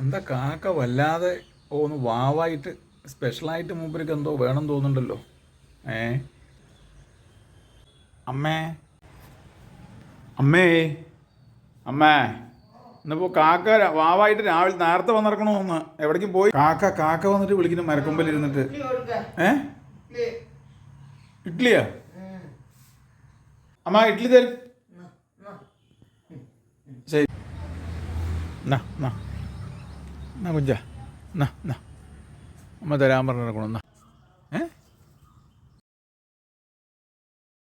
എന്താ കാക്ക വല്ലാതെ ഒന്ന് വാവായിട്ട് സ്പെഷ്യലായിട്ട് മൂപ്പർക്ക് എന്തോ വേണം തോന്നുന്നുണ്ടല്ലോ. ഏ? അമ്മേ. അമ്മേ. അമ്മേ. ഇന്നിപ്പോൾ കാക്ക വാവായിട്ട് രാവിലെ നേരത്തെ വന്നിറക്കണോ ഒന്ന് എവിടേക്കും പോയി? കാക്ക കാക്ക വന്നിട്ട് വിളിക്കുന്നു കൊടുക്ക. ഏ? ഇഡ്ലിയാ? ഇഡ്ഡലിയാ. അമ്മ ഇഡ്ഡലി തരും. ശരി. എന്നാ എന്നാ എന്നാ കുഞ്ച എന്നാ എന്നാ. അമ്മ തരാൻ പറഞ്ഞു എന്നാ. ഏ?